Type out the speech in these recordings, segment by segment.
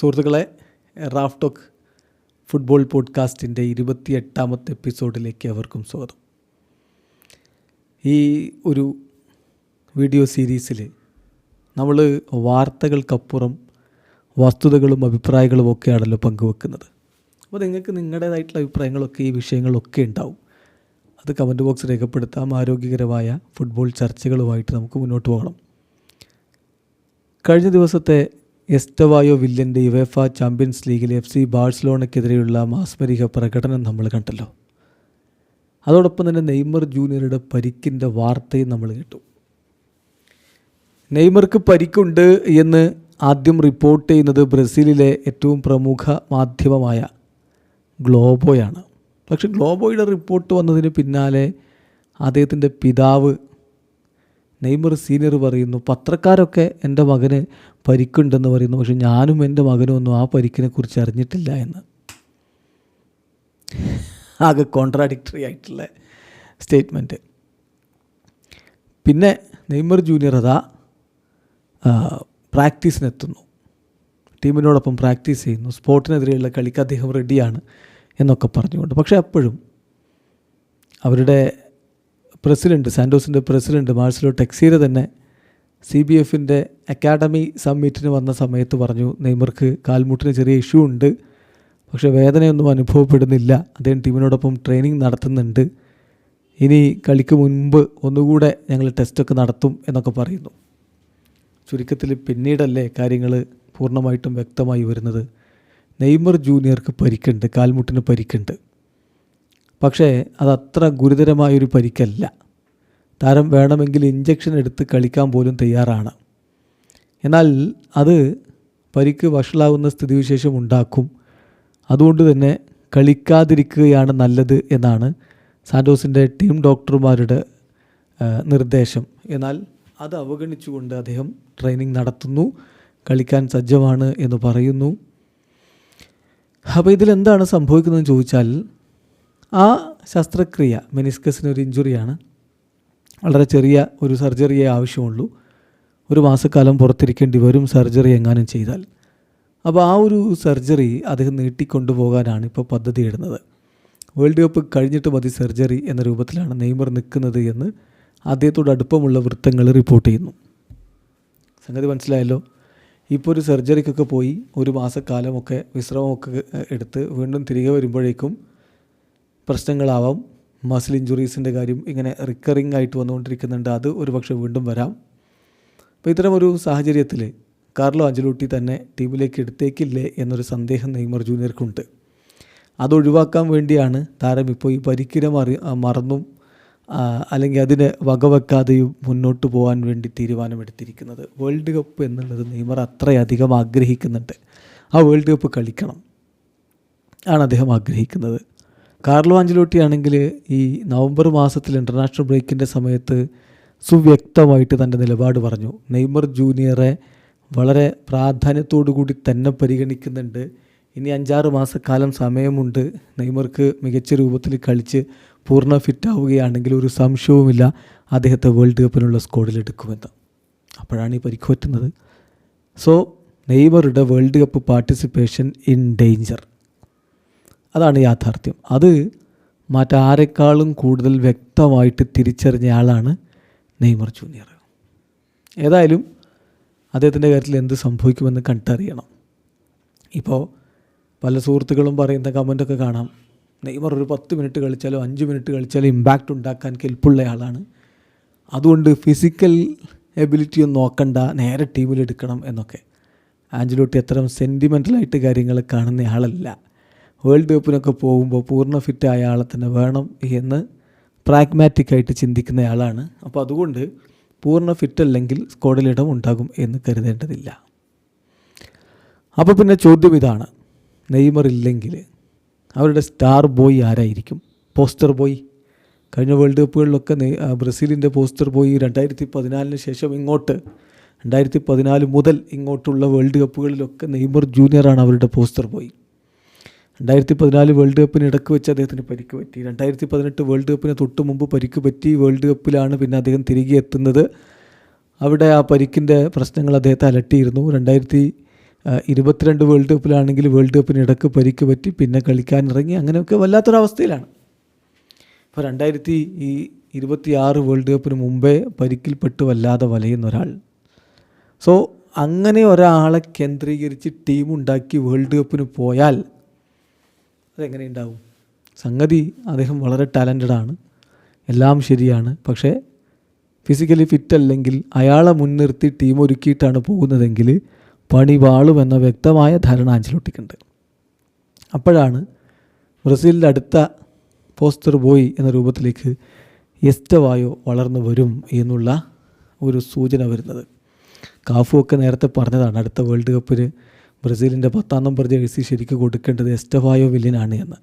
സുഹൃത്തുക്കളെ Raf talk football പോഡ്കാസ്റ്റിന്റെ ഇരുപത്തിയെട്ടാമത്തെ എപ്പിസോഡിലേക്ക് അവർക്കും സ്വാഗതം. ഈ ഒരു വീഡിയോ സീരീസിൽ നമ്മൾ വാർത്തകൾക്കപ്പുറം വസ്തുതകളും അഭിപ്രായങ്ങളും ഒക്കെയാണല്ലോ പങ്കുവെക്കുന്നത്. അപ്പോൾ നിങ്ങൾക്ക് നിങ്ങളുടേതായിട്ടുള്ള അഭിപ്രായങ്ങളൊക്കെ ഈ വിഷയങ്ങളൊക്കെ ഉണ്ടാവും. അത് കമന്റ് ബോക്സ് രേഖപ്പെടുത്താം. ആരോഗ്യകരമായ ഫുട്ബോൾ ചർച്ചകളുമായിട്ട് നമുക്ക് മുന്നോട്ട് പോകണം. കഴിഞ്ഞ ദിവസത്തെ എസ്റ്റവായോ വില്യന്റെ യുവേഫ ചാമ്പ്യൻസ് ലീഗിൽ എഫ് സി ബാഴ്സലോണയ്ക്കെതിരെയുള്ള മാസ്മരിക പ്രകടനം നമ്മൾ കണ്ടല്ലോ. അതോടൊപ്പം തന്നെ നെയ്മർ ജൂനിയറുടെ പരിക്കിന്റെ വാർത്തയും നമ്മൾ കേട്ടു. നെയ്മർക്ക് പരിക്കുണ്ട് എന്ന് ആദ്യം റിപ്പോർട്ട് ചെയ്യുന്നത് ബ്രസീലിലെ ഏറ്റവും പ്രമുഖ മാധ്യമമായ ഗ്ലോബോയാണ്. പക്ഷെ ഗ്ലോബോയുടെ റിപ്പോർട്ട് വന്നതിന് പിന്നാലെ അദ്ദേഹത്തിന്റെ പിതാവ് നെയ്മർ സീനിയർ പറയുന്നു പത്രക്കാരൊക്കെ എന്റെ മകന് പരിക്കുണ്ടെന്ന് പറയുന്നു. പക്ഷെ ഞാനും എന്റെ മകനും ഒന്നും ആ പരിക്കിനെ കുറിച്ച് അറിഞ്ഞിട്ടില്ല എന്ന്. ആകെ കോൺട്രാഡിക്ടറി ആയിട്ടുള്ള സ്റ്റേറ്റ്മെന്റ് പിന്നെ നെയ്മർ ജൂനിയർ അതാ പ്രാക്ടീസിനെത്തുന്നു. ടീമിനോടൊപ്പം പ്രാക്ടീസ് ചെയ്യുന്നു. സ്പോർട്ടിനെതിരെയുള്ള കളിക്ക് അദ്ദേഹം റെഡിയാണ് എന്നൊക്കെ പറഞ്ഞുകൊണ്ട്. പക്ഷേ എപ്പോഴും അവരുടെ പ്രസിഡന്റ് സാൻഡോസിന്റെ പ്രസിഡന്റ് മാർസലോ ടെക്സീര തന്നെ സി ബി എഫിന്റെ അക്കാഡമി സമ്മിറ്റിന് വന്ന സമയത്ത് പറഞ്ഞു നെയ്മർക്ക് കാൽമുട്ടിന് ചെറിയ ഇഷ്യൂ ഉണ്ട് പക്ഷേ വേദനയൊന്നും അനുഭവപ്പെടുന്നില്ല. അദ്ദേഹം ടീമിനോടൊപ്പം ട്രെയിനിങ് നടത്തുന്നുണ്ട്. ഇനി കളിക്ക് മുൻപ് ഒന്നുകൂടെ ഞങ്ങൾ ടെസ്റ്റൊക്കെ നടത്തും എന്നൊക്കെ പറയുന്നു. ചുരുക്കത്തിൽ പിന്നീടല്ലേ കാര്യങ്ങൾ പൂർണമായിട്ടും വ്യക്തമായി വരുന്നത്. നെയ്മർ ജൂനിയർക്ക് പരിക്കുണ്ട് കാൽമുട്ടിന് പരിക്കുണ്ട്. പക്ഷേ അതത്ര ഗുരുതരമായൊരു പരിക്കല്ല. താരം വേണമെങ്കിൽ ഇഞ്ചക്ഷൻ എടുത്ത് കളിക്കാൻ പോലും തയ്യാറാണ്. എന്നാൽ അത് പരിക്ക് വഷളാവുന്ന സ്ഥിതിവിശേഷം ഉണ്ടാക്കും. അതുകൊണ്ട് തന്നെ കളിക്കാതിരിക്കുകയാണ് നല്ലത് എന്നാണ് സാൻഡോസിന്റെ ടീം ഡോക്ടർമാരുടെ നിർദ്ദേശം. എന്നാൽ അത് അവഗണിച്ചുകൊണ്ട് അദ്ദേഹം ട്രെയിനിങ് നടത്തുന്നു കളിക്കാൻ സജ്ജമാണ് എന്ന് പറയുന്നു. അപ്പോൾ ഇതിലെന്താണ് സംഭവിക്കുന്നതെന്ന് ചോദിച്ചാൽ ആ ശസ്ത്രക്രിയ മെനിസ്കസിന് ഒരു ഇഞ്ചുറിയാണ് വളരെ ചെറിയ ഒരു സർജറിയെ ആവശ്യമുള്ളൂ. ഒരു മാസക്കാലം പുറത്തിരിക്കേണ്ടി വരും സർജറി എങ്ങാനും ചെയ്താൽ. അപ്പോൾ ആ ഒരു സർജറി അദ്ദേഹം നീട്ടിക്കൊണ്ടുപോകാനാണ് ഇപ്പോൾ പദ്ധതി ഇടുന്നത് വേൾഡ് കപ്പ് കഴിഞ്ഞിട്ട് മതി സർജറി എന്ന രൂപത്തിലാണ് നെയ്മർ നിൽക്കുന്നത് എന്ന് അദ്ദേഹത്തോട് അടുപ്പമുള്ള വൃത്തങ്ങൾ റിപ്പോർട്ട് ചെയ്യുന്നു. സംഗതി മനസ്സിലായല്ലോ? ഇപ്പോൾ ഒരു സർജറിക്കൊക്കെ പോയി ഒരു മാസക്കാലമൊക്കെ വിശ്രമമൊക്കെ എടുത്ത് വീണ്ടും തിരികെ വരുമ്പോഴേക്കും പ്രശ്നങ്ങളാവാം. മസിൽ ഇഞ്ചുറീസിന്റെ കാര്യം ഇങ്ങനെ റിക്കറിങ് ആയിട്ട് വന്നുകൊണ്ടിരിക്കുന്നുണ്ട്. അത് ഒരു പക്ഷേ വീണ്ടും വരാം. അപ്പോൾ ഇത്തരം ഒരു സാഹചര്യത്തിൽ കാർലോ അഞ്ചലൂട്ടി തന്നെ ടീമിലേക്ക് എടുത്തേക്കില്ലേ എന്നൊരു സന്ദേഹം നെയ്മർ ജൂനിയർക്കുണ്ട്. അതൊഴിവാക്കാൻ വേണ്ടിയാണ് താരം ഇപ്പോൾ ഈ പരിക്കിനെ മറി മറന്നും അല്ലെങ്കിൽ അതിനെ വകവെക്കാതെയും മുന്നോട്ട് പോകാൻ വേണ്ടി തീരുമാനമെടുത്തിരിക്കുന്നത്. വേൾഡ് കപ്പ് എന്നുള്ളത് നെയ്മർ അത്രയധികം ആഗ്രഹിക്കുന്നുണ്ട്. ആ വേൾഡ് കപ്പ് കളിക്കണം. ആണ് അദ്ദേഹം ആഗ്രഹിക്കുന്നത്. കാർലോ ആഞ്ചലോട്ടി ആണെങ്കിൽ ഈ നവംബർ മാസത്തിൽ ഇന്റർനാഷണൽ ബ്രേക്കിന്റെ സമയത്ത് സുവ്യക്തമായിട്ട് തന്റെ നിലപാട് പറഞ്ഞു. നെയ്മർ ജൂനിയറെ വളരെ പ്രാധാന്യത്തോടു കൂടി തന്നെ പരിഗണിക്കുന്നുണ്ട്. ഇനി അഞ്ചാറ് മാസക്കാലം സമയമുണ്ട്. നെയ്മർക്ക് മികച്ച രൂപത്തിൽ കളിച്ച് പൂർണ ഫിറ്റാവുകയാണെങ്കിൽ ഒരു സംശയവുമില്ല. അദ്ദേഹത്തെ വേൾഡ് കപ്പിനുള്ള സ്കോഡിൽ എടുക്കുമെന്ന്. അപ്പോഴാണ് ഈ പരിക്ക് പറ്റുന്നത്. So നെയ്മറുടെ world cup participation in danger അതാണ് യാഥാർത്ഥ്യം. അത് മറ്റാരെക്കാളും കൂടുതൽ വ്യക്തമായിട്ട് തിരിച്ചറിഞ്ഞ ആളാണ് നെയ്മർ ജൂനിയർ. ഏതായാലും അദ്ദേഹത്തിന്റെ കാര്യത്തിൽ എന്ത് സംഭവിക്കുമെന്ന് കണ്ടറിയണം. ഇപ്പോൾ പല സുഹൃത്തുക്കളും പറയുന്ന കമന്റൊക്കെ കാണാം. നെയ്മർ ഒരു പത്ത് മിനിറ്റ് കളിച്ചാലോ അഞ്ച് മിനിറ്റ് കളിച്ചാലോ ഇമ്പാക്റ്റ് ഉണ്ടാക്കാൻ കെൽപ്പുള്ള ആളാണ്. അതുകൊണ്ട് ഫിസിക്കൽ എബിലിറ്റി ഒന്നും നോക്കണ്ട നേരെ ടീമിലെടുക്കണം എന്നൊക്കെ. ആഞ്ചലോട്ടി അത്തരം സെന്റിമെന്റലായിട്ട് കാര്യങ്ങൾ കാണുന്ന ആളല്ല. വേൾഡ് കപ്പിനൊക്കെ പോകുമ്പോൾ പൂർണ ഫിറ്റായ ആളെ തന്നെ വേണം എന്ന് പ്രാഗ്മാറ്റിക്കായിട്ട് ചിന്തിക്കുന്ന ആളാണ്. അപ്പോൾ അതുകൊണ്ട് പൂർണ ഫിറ്റ് അല്ലെങ്കിൽ സ്ക്വാഡിലിടം ഉണ്ടാകും എന്ന് കരുതേണ്ടതില്ല. അപ്പോൾ പിന്നെ ചോദ്യം ഇതാണ്. നെയ്മർ ഇല്ലെങ്കിൽ അവരുടെ സ്റ്റാർ ബോയ് ആരായിരിക്കും? പോസ്റ്റർ ബോയ് കഴിഞ്ഞ വേൾഡ് കപ്പുകളിലൊക്കെ ബ്രസീലിന്റെ പോസ്റ്റർ ബോയ് രണ്ടായിരത്തി പതിനാലിന് ശേഷം ഇങ്ങോട്ട് രണ്ടായിരത്തി പതിനാല് മുതൽ ഇങ്ങോട്ടുള്ള വേൾഡ് കപ്പുകളിലൊക്കെ നെയ്മർ ജൂനിയറാണ് അവരുടെ പോസ്റ്റർ ബോയ് രണ്ടായിരത്തി പതിനാല് വേൾഡ് കപ്പിന് ഇടയ്ക്ക് വെച്ച് അദ്ദേഹത്തിന് പരിക്ക് പറ്റി. രണ്ടായിരത്തി പതിനെട്ട് വേൾഡ് കപ്പിന് തൊട്ട് മുമ്പ് പരിക്ക് പറ്റി. വേൾഡ് കപ്പിലാണ് പിന്നെ അദ്ദേഹം തിരികെ എത്തുന്നത്. അവിടെ ആ പരിക്കിന്റെ പ്രശ്നങ്ങൾ അദ്ദേഹത്തെ അലട്ടിയിരുന്നു. രണ്ടായിരത്തി ഇരുപത്തിരണ്ട് വേൾഡ് കപ്പിലാണെങ്കിൽ വേൾഡ് കപ്പിന് ഇടയ്ക്ക് പരിക്ക് പറ്റി. പിന്നെ കളിക്കാൻ ഇറങ്ങി. അങ്ങനെയൊക്കെ വല്ലാത്തൊരവസ്ഥയിലാണ് ഇപ്പോൾ രണ്ടായിരത്തി ഈ ഇരുപത്തിയാറ് വേൾഡ് കപ്പിന് മുമ്പേ പരിക്കിൽപ്പെട്ട് വല്ലാതെ വലയുന്ന ഒരാൾ. സോ അങ്ങനെ ഒരാളെ കേന്ദ്രീകരിച്ച് ടീമുണ്ടാക്കി വേൾഡ് കപ്പിന് പോയാൽ അതെങ്ങനെ ഉണ്ടാവും സംഗതി അദ്ദേഹം വളരെ ടാലന്റഡ് ആണ്. എല്ലാം ശരിയാണ്. പക്ഷേ ഫിസിക്കലി ഫിറ്റ് അല്ലെങ്കിൽ അയാളെ മുൻനിർത്തി ടീം ഒരുക്കിയിട്ടാണ് പോകുന്നതെങ്കിൽ പണി വാളുമെന്ന വ്യക്തമായ ധാരണ അഞ്ചലോട്ടിക്കുണ്ട് അപ്പോഴാണ് ബ്രസീലിന്റെ അടുത്ത പോസ്റ്റർ ബോയ് എന്ന രൂപത്തിലേക്ക് എസ്റ്റവായോ വളർന്നു വരും എന്നുള്ള ഒരു സൂചന വരുന്നത്. കാഫു ഒക്കെ നേരത്തെ പറഞ്ഞതാണ് അടുത്ത വേൾഡ് കപ്പിന് ബ്രസീലിന്റെ പത്താം നമ്പർ ജേഴ്സി ശരിക്കും കൊടുക്കേണ്ടത് എസ്റ്റവായോ വില്ലിനാണ് എന്ന്.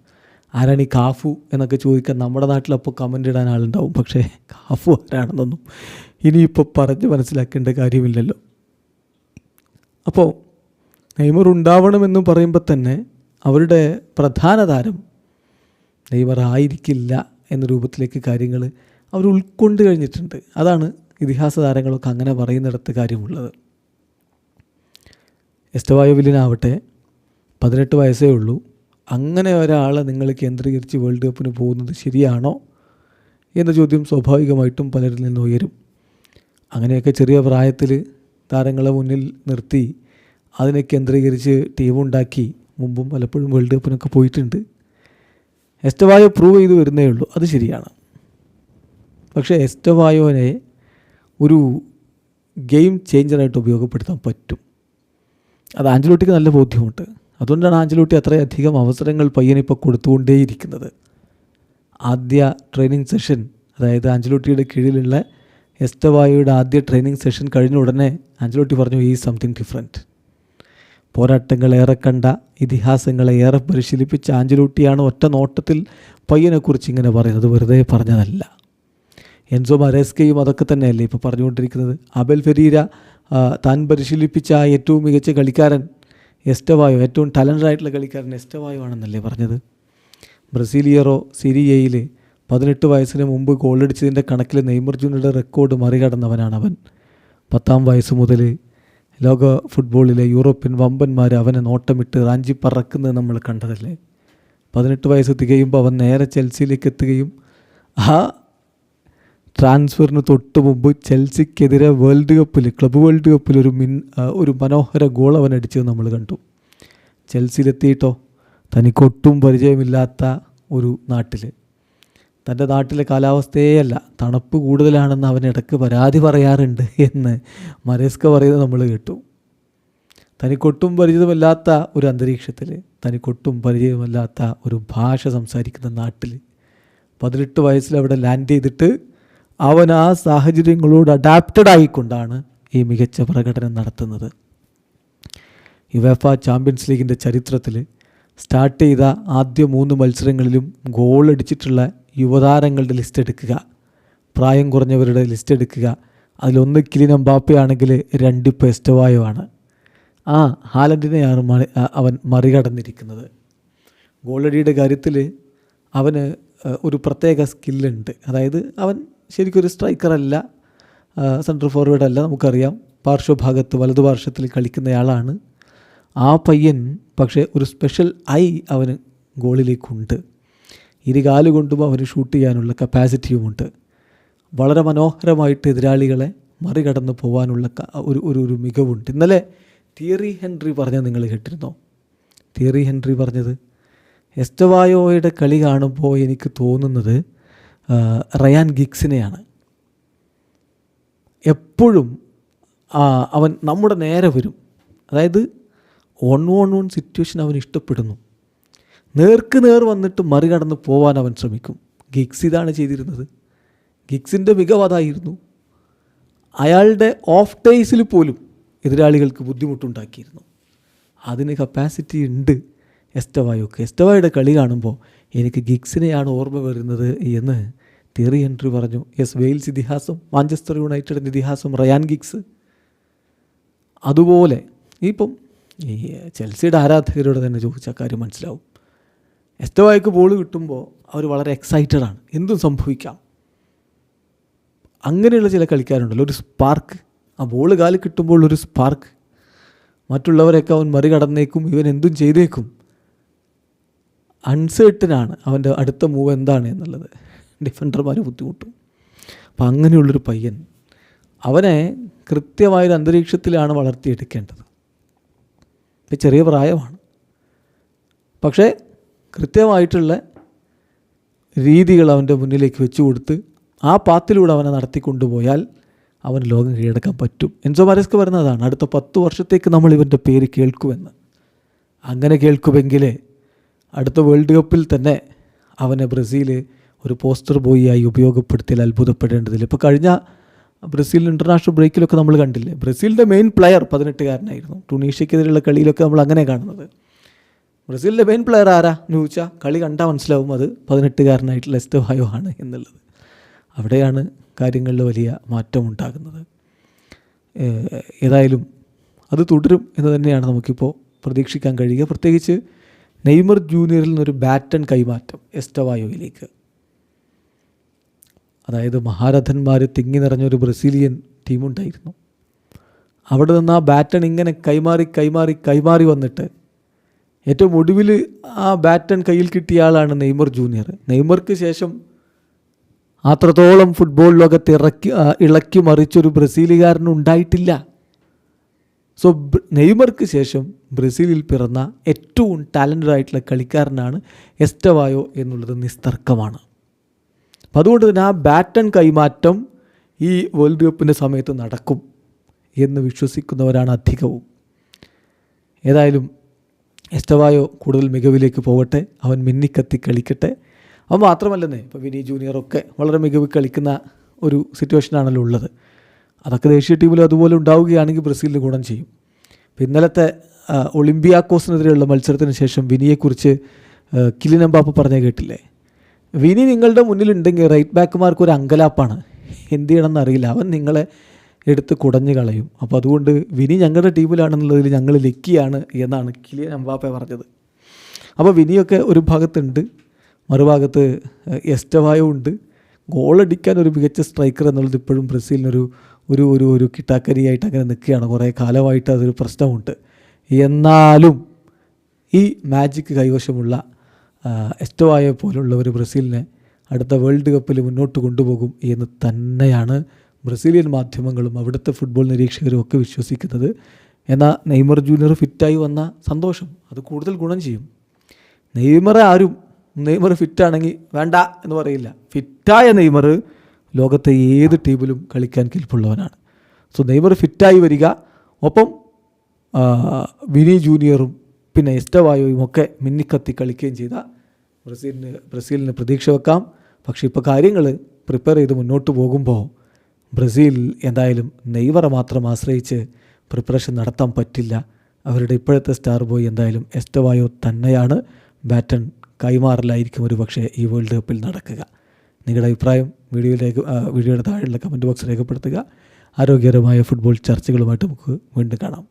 ആരാണ് ഈ കാഫു എന്നൊക്കെ ചോദിക്കാൻ നമ്മുടെ നാട്ടിലപ്പോൾ കമന്റ് ഇടാൻ ആളുണ്ടാവും. പക്ഷേ കാഫു ആരാണെന്നൊന്നും ഇനിയിപ്പോൾ പറഞ്ഞ് മനസ്സിലാക്കേണ്ട കാര്യമില്ലല്ലോ. അപ്പോൾ നെയ്മർ ഉണ്ടാവണമെന്ന് പറയുമ്പോൾ തന്നെ അവരുടെ പ്രധാന താരം നെയ്മർ ആയിരിക്കില്ല എന്ന രൂപത്തിലേക്ക് കാര്യങ്ങൾ അവർ ഉൾക്കൊണ്ട് കഴിഞ്ഞിട്ടുണ്ട്. അതാണ് ഇതിഹാസ താരങ്ങളൊക്കെ അങ്ങനെ പറയുന്നിടത്ത് കാര്യമുള്ളത്. എസ്റ്റവായോവിലിനാവട്ടെ പതിനെട്ട് വയസ്സേ ഉള്ളൂ. അങ്ങനെ ഒരാളെ നിങ്ങൾ കേന്ദ്രീകരിച്ച് വേൾഡ് കപ്പിന് പോകുന്നത് ശരിയാണോ എന്ന ചോദ്യം സ്വാഭാവികമായിട്ടും പലരിൽ നിന്ന് ഉയരും. അങ്ങനെയൊക്കെ ചെറിയ പ്രായത്തിൽ താരങ്ങളെ മുന്നിൽ നിർത്തി അതിനെ കേന്ദ്രീകരിച്ച് ടീമുണ്ടാക്കി മുമ്പും പലപ്പോഴും വേൾഡ് കപ്പിനൊക്കെ പോയിട്ടുണ്ട്. എസ്റ്റവായോ പ്രൂവ് ചെയ്ത് വരുന്നേ ഉള്ളൂ അത് ശരിയാണ്. പക്ഷേ എസ്റ്റവായോനെ ഒരു ഗെയിം ചേഞ്ചറായിട്ട് ഉപയോഗപ്പെടുത്താൻ പറ്റും. അത് ആഞ്ചലോട്ടിക്ക് നല്ല ബോധ്യമുണ്ട്. അതുകൊണ്ടാണ് ആഞ്ചലോട്ടി അത്രയധികം അവസരങ്ങൾ പയ്യനിപ്പോൾ കൊടുത്തുകൊണ്ടേയിരിക്കുന്നത്. ആദ്യ ട്രെയിനിങ് സെഷൻ അതായത് ആഞ്ചലോട്ടിയുടെ കീഴിലുള്ള എസ്റ്റവായോയുടെ ആദ്യ ട്രെയിനിങ് സെഷൻ കഴിഞ്ഞ ഉടനെ ആഞ്ചലോട്ടി പറഞ്ഞു ഈ സംതിങ് ഡിഫറെന്റ്. പോരാട്ടങ്ങളേറെ കണ്ട ഇതിഹാസങ്ങളെ ഏറെ പരിശീലിപ്പിച്ച ആഞ്ചലോട്ടിയാണ് ഒറ്റ നോട്ടത്തിൽ പയ്യനെക്കുറിച്ച് ഇങ്ങനെ പറയുന്നത്. വെറുതെ പറഞ്ഞതല്ല. എൻസോ മരേസ്കയും അതൊക്കെ തന്നെയല്ലേ ഇപ്പോൾ പറഞ്ഞുകൊണ്ടിരിക്കുന്നത്? അബൽ ഫെരീര താൻ പരിശീലിപ്പിച്ച ആ ഏറ്റവും മികച്ച കളിക്കാരൻ എസ്റ്റവായോ ഏറ്റവും ടാലന്റഡ് ആയിട്ടുള്ള കളിക്കാരൻ എസ്റ്റവായോ ആണെന്നല്ലേ പറഞ്ഞത്? ബ്രസീലിയറോ സിരിയയിൽ പതിനെട്ട് വയസ്സിന് മുമ്പ് ഗോളടിച്ചതിന്റെ കണക്കിൽ നെയ്മർ ജൂനിയറുടെ റെക്കോർഡ് മറികടന്നവനാണ് അവൻ. പത്താം വയസ്സ് മുതൽ ലോക ഫുട്ബോളിലെ യൂറോപ്യൻ വമ്പന്മാർ അവനെ നോട്ടമിട്ട് റാഞ്ചി പറക്കുന്നത് നമ്മൾ കണ്ടതല്ലേ? പതിനെട്ട് വയസ്സ് തികയുമ്പോൾ അവൻ നേരെ ചെൽസിയിലേക്ക് എത്തുകയും ആ ട്രാൻസ്ഫറിന് തൊട്ട് മുമ്പ് ചെൽസിക്കെതിരെ വേൾഡ് കപ്പിൽ ക്ലബ്ബ് വേൾഡ് കപ്പിൽ ഒരു മിൻ ഒരു മനോഹര ഗോൾ അവൻ അടിച്ചത് നമ്മൾ കണ്ടു. ചെൽസിയിലെത്തിയിട്ടോ? തനിക്കൊട്ടും പരിചയമില്ലാത്ത ഒരു നാട്ടിൽ തന്റെ നാട്ടിലെ കാലാവസ്ഥയേയല്ല തണുപ്പ് കൂടുതലാണെന്ന് അവൻ ഇടയ്ക്ക് പരാതി പറയാറുണ്ട് എന്ന് മരേസ്ക പറയുന്നത് നമ്മൾ കേട്ടു. തനിക്കൊട്ടും പരിചിതമല്ലാത്ത ഒരു അന്തരീക്ഷത്തിൽ തനിക്കൊട്ടും പരിചയമല്ലാത്ത ഒരു ഭാഷ സംസാരിക്കുന്ന നാട്ടിൽ പതിനെട്ട് വയസ്സിൽ അവിടെ ലാൻഡ് ചെയ്തിട്ട് അവൻ ആ സാഹചര്യങ്ങളോട് അഡാപ്റ്റഡ് ആയിക്കൊണ്ടാണ് ഈ മികച്ച പ്രകടനം നടത്തുന്നത്. യുവേഫ ചാമ്പ്യൻസ് ലീഗിന്റെ ചരിത്രത്തിൽ സ്റ്റാർട്ട് ചെയ്ത ആദ്യ മൂന്ന് മത്സരങ്ങളിലും ഗോൾ അടിച്ചിട്ടുള്ള യുവതാരങ്ങളുടെ ലിസ്റ്റ് എടുക്കുക. പ്രായം കുറഞ്ഞവരുടെ ലിസ്റ്റ് എടുക്കുക. അതിലൊന്ന് കിലിൻ എംബാപ്പെ ആണെങ്കിൽ രണ്ട് എസ്റ്റവായോ ആണ് ആ ഹാലൻഡിനെയാണ് മറി അവൻ മറികടന്നിരിക്കുന്നത്. ഗോളടിയുടെ കാര്യത്തിൽ അവന് ഒരു പ്രത്യേക സ്കില്ലുണ്ട് അതായത് അവൻ ശരിക്കും ഒരു സ്ട്രൈക്കറല്ല സെൻട്രൽ ഫോർവേഡ് അല്ല നമുക്കറിയാം. പാർശ്വഭാഗത്ത് വലതുപാർശ്വത്തിൽ കളിക്കുന്നയാളാണ്. ആ പയ്യൻ പക്ഷേ ഒരു സ്പെഷ്യൽ ഐ അവന് ഗോളിലേക്കുണ്ട്. ഇരുകാൽ കൊണ്ടും അവന് ഷൂട്ട് ചെയ്യാനുള്ള കപ്പാസിറ്റിയുമുണ്ട് വളരെ മനോഹരമായിട്ട് എതിരാളികളെ മറികടന്ന് പോകാനുള്ള ഒരു ഒരു ഒരു മികവുണ്ട്. ഇന്നലെ തിയറി ഹെൻറി പറഞ്ഞത് നിങ്ങൾ കേട്ടിരുന്നോ? തിയറി ഹെൻറി പറഞ്ഞത് എസ്റ്റവായോയുടെ കളി കാണുമ്പോൾ എനിക്ക് തോന്നുന്നത് റയാൻ ഗിഗ്സിനെയാണ്. എപ്പോഴും അവൻ നമ്മുടെ നേരെ വരും. അതായത് ഓൺ ഓൺ ഓൺ സിറ്റുവേഷൻ അവൻ ഇഷ്ടപ്പെടുന്നു. നേർക്ക് നേർ വന്നിട്ട് മറികടന്ന് പോവാൻ അവൻ ശ്രമിക്കും. ഗിഗ്സ് ഇതാണ് ചെയ്തിരുന്നത്. ഗിഗ്സിന്റെ മികവ് അതായിരുന്നു. അയാളുടെ ഓഫ് ഡേയ്സിൽ പോലും എതിരാളികൾക്ക് ബുദ്ധിമുട്ടുണ്ടാക്കിയിരുന്നു. അതിന് കപ്പാസിറ്റി ഉണ്ട് എസ്റ്റവായൊക്കെ. എസ്റ്റവായുടെ കളി കാണുമ്പോൾ എനിക്ക് ഗിഗ്സിനെയാണ് ഓർമ്മ വരുന്നത് എന്ന് തിയറി എൻട്രി പറഞ്ഞു. യെസ് വെയിൽസ് ഇതിഹാസം മാഞ്ചസ്റ്റർ യുണൈറ്റഡിന്റെ ഇതിഹാസം റയാൻ ഗിഗ്സ്. അതുപോലെ ഇപ്പം ഈ ചെൽസിയുടെ ആരാധകരോട് തന്നെ ചോദിച്ചാൽ കാര്യം മനസ്സിലാവും. എസ്റ്റവായ്ക്ക് ബോൾ കിട്ടുമ്പോൾ അവർ വളരെ എക്സൈറ്റഡ് ആണ്. എന്തും സംഭവിക്കാം. അങ്ങനെയുള്ള ചില കളിക്കാരുണ്ടല്ലോ. ഒരു സ്പാർക്ക് ആ ബോൾ കാലിൽ കിട്ടുമ്പോൾ ഒരു സ്പാർക്ക് മറ്റുള്ളവരൊക്കെ അവൻ മറികടന്നേക്കും ഇവൻ എന്തും ചെയ്തേക്കും. അൺസേർട്ടനാണ് അവന്റെ അടുത്ത മൂവ് എന്താണ് എന്നുള്ളത്. ഡിഫൻഡർമാർ ബുദ്ധിമുട്ടും. അപ്പം അങ്ങനെയുള്ളൊരു പയ്യൻ അവനെ കൃത്യമായൊരു അന്തരീക്ഷത്തിലാണ് വളർത്തിയെടുക്കേണ്ടത്. ഇപ്പം ചെറിയ പ്രായമാണ്. പക്ഷേ കൃത്യമായിട്ടുള്ള രീതികൾ അവന്റെ മുന്നിലേക്ക് വെച്ചു കൊടുത്ത് ആ പാത്തിലൂടെ അവനെ നടത്തിക്കൊണ്ടുപോയാൽ അവൻ ലോകം കീഴടക്കാൻ പറ്റും. എൻസോ മരസ്ക് പറയുന്നതാണ് അടുത്ത പത്ത് വർഷത്തേക്ക് നമ്മൾ ഇവന്റെ പേര് കേൾക്കുമെന്ന്. അങ്ങനെ കേൾക്കുമെങ്കിൽ അടുത്ത വേൾഡ് കപ്പിൽ തന്നെ അവനെ ബ്രസീൽ ഒരു പോസ്റ്റർ ബോയിയായി ഉപയോഗപ്പെടുത്തിയാൽ അത്ഭുതപ്പെടേണ്ടതില്ല. ഇപ്പോൾ കഴിഞ്ഞ ബ്രസീൽ ഇന്റർനാഷണൽ ബ്രേക്കിലൊക്കെ നമ്മൾ കണ്ടില്ലേ? ബ്രസീലിന്റെ മെയിൻ പ്ലെയർ പതിനെട്ടുകാരനായിരുന്നു. ടുണീഷ്യക്കെതിരെയുള്ള കളിയിലൊക്കെ നമ്മൾ അങ്ങനെ കാണുന്നത്. ബ്രസീലിന്റെ മെയിൻ പ്ലെയർ ആരാ? എന്ന് ചോദിച്ചാൽ കളി കണ്ടാൽ മനസ്സിലാവും അത് പതിനെട്ടുകാരനായിട്ടുള്ള എസ്റ്റവായോ ആണ് എന്നുള്ളത്. അവിടെയാണ് കാര്യങ്ങളിൽ വലിയ മാറ്റമുണ്ടാകുന്നത് ഏതായാലും അത് തുടരും എന്ന് തന്നെയാണ് നമുക്കിപ്പോൾ പ്രതീക്ഷിക്കാൻ കഴിയുക. പ്രത്യേകിച്ച് നെയ്മർ ജൂനിയറിൽ നിന്നൊരു ബാറ്റൺ കൈമാറ്റം എസ്റ്റവായോയിലേക്ക്. അതായത് മഹാരഥന്മാർ തിങ്ങി നിറഞ്ഞൊരു ബ്രസീലിയൻ ടീമുണ്ടായിരുന്നു. അവിടെ നിന്ന് ആ ബാറ്റൺ ഇങ്ങനെ കൈമാറി കൈമാറി കൈമാറി വന്നിട്ട് ഏറ്റവും ഒടുവിൽ ആ ബാറ്റൺ കയ്യിൽ കിട്ടിയ ആളാണ് നെയ്മർ ജൂനിയർ. നെയ്മർക്ക് ശേഷം അത്രത്തോളം ഫുട്ബോൾ ലോകത്ത് ഇറക്കി ഇളക്കി മറിച്ചൊരു ബ്രസീലുകാരൻ ഉണ്ടായിട്ടില്ല. സോ നെയ്മർക്ക് ശേഷം ബ്രസീലിൽ പിറന്ന ഏറ്റവും ടാലന്റഡ് ആയിട്ടുള്ള കളിക്കാരനാണ് എസ്റ്റവായോ എന്നുള്ളത് നിസ്തർക്കമാണ്. അപ്പം അതുകൊണ്ട് തന്നെ ആ ബാറ്റൺ കൈമാറ്റം ഈ വേൾഡ് കപ്പിന്റെ സമയത്ത് നടക്കും എന്ന് വിശ്വസിക്കുന്നവരാണ് അധികവും. ഏതായാലും എസ്റ്റവായോ കൂടുതൽ മികവിലേക്ക് പോകട്ടെ അവൻ മിന്നിക്കത്തി കളിക്കട്ടെ. അവൻ മാത്രമല്ലെന്നേ ഇപ്പോൾ വിനി ജൂനിയറൊക്കെ വളരെ മികവ് കളിക്കുന്ന ഒരു സിറ്റുവേഷനാണല്ലോ ഉള്ളത്. അതൊക്കെ ദേശീയ ടീമിൽ അതുപോലെ ഉണ്ടാവുകയാണെങ്കിൽ ബ്രസീലിന് ഗുണം ചെയ്യും. ഇന്നലത്തെ ഒളിമ്പിയാക്കോസിനെതിരെയുള്ള മത്സരത്തിന് ശേഷം വിനിയെക്കുറിച്ച് കിലിനമ്പാപ്പ് പറഞ്ഞേ കേട്ടില്ലേ? വിനി നിങ്ങളുടെ മുന്നിലുണ്ടെങ്കിൽ റൈറ്റ് ബാക്ക്മാർക്ക് ഒരു അങ്കലാപ്പാണ്. എന്ത് ചെയ്യണമെന്ന് അറിയില്ല. അവൻ നിങ്ങളെ എടുത്ത് കുടഞ്ഞു കളയും. അപ്പോൾ അതുകൊണ്ട് വിനി ഞങ്ങളുടെ ടീമിലാണെന്നുള്ളതിൽ ഞങ്ങൾ ലക്കിയാണ് എന്നാണ് കിലിയൻ എംബാപ്പ പറഞ്ഞത്. അപ്പോൾ വിനിയൊക്കെ ഒരു ഭാഗത്തുണ്ട്. മറുഭാഗത്ത് എസ്റ്റവായോ ഉണ്ട്. ഗോളടിക്കാൻ ഒരു മികച്ച സ്ട്രൈക്കർ എന്നുള്ളത് ഇപ്പോഴും ബ്രസീലിനൊരു ഒരു ഒരു ഒരു കിട്ടാക്കരിയായിട്ട് അങ്ങനെ നിൽക്കുകയാണ്. കുറേ കാലമായിട്ട് അതൊരു പ്രശ്നമുണ്ട്. എന്നാലും ഈ മാജിക് കൈവശമുള്ള എസ്റ്റോവായ പോലുള്ള ഒരു ബ്രസീലിനെ അടുത്ത വേൾഡ് കപ്പിൽ മുന്നോട്ട് കൊണ്ടുപോകും എന്ന് തന്നെയാണ് ബ്രസീലിയൻ മാധ്യമങ്ങളും അവിടുത്തെ ഫുട്ബോൾ നിരീക്ഷകരും ഒക്കെ വിശ്വസിക്കുന്നത്. എന്നാൽ നെയ്മർ ജൂനിയർ ഫിറ്റായി വന്ന സന്തോഷം. അത് കൂടുതൽ ഗുണം ചെയ്യും. നെയ്മറെ ആരും നെയ്മർ ഫിറ്റാണെങ്കിൽ വേണ്ട എന്ന് പറയില്ല. ഫിറ്റായ നെയ്മർ ലോകത്തെ ഏത് ടീമിലും കളിക്കാൻ കെൽപ്പുള്ളവനാണ്. സോ നെയ്മർ ഫിറ്റായി വരിക. ഒപ്പം വിനി ജൂനിയറും പിന്നെ എസ്റ്റവായോയും ഒക്കെ മിന്നിക്കത്തി കളിക്കുകയും ചെയ്ത ബ്രസീലിന് ബ്രസീലിന് പ്രതീക്ഷ വെക്കാം. പക്ഷേ ഇപ്പോൾ കാര്യങ്ങൾ പ്രിപ്പയർ ചെയ്ത് മുന്നോട്ട് പോകുമ്പോൾ ബ്രസീൽ എന്തായാലും നെയ്വറെ മാത്രം ആശ്രയിച്ച് പ്രിപ്പറേഷൻ നടത്താൻ പറ്റില്ല. അവരുടെ ഇപ്പോഴത്തെ സ്റ്റാർ ബോയ് എന്തായാലും എസ്റ്റവായോ തന്നെയാണ്. ബാറ്റൺ കൈമാറലായിരിക്കും ഒരു പക്ഷേ ഈ വേൾഡ് കപ്പിൽ നടക്കുക. നിങ്ങളുടെ അഭിപ്രായം വീഡിയോയിലേക്ക് വീഡിയോയുടെ താഴെയുള്ള കമന്റ് ബോക്സ് രേഖപ്പെടുത്തുക. ആരോഗ്യകരമായ ഫുട്ബോൾ ചർച്ചകളുമായിട്ട് നമുക്ക് വീണ്ടും കാണാം.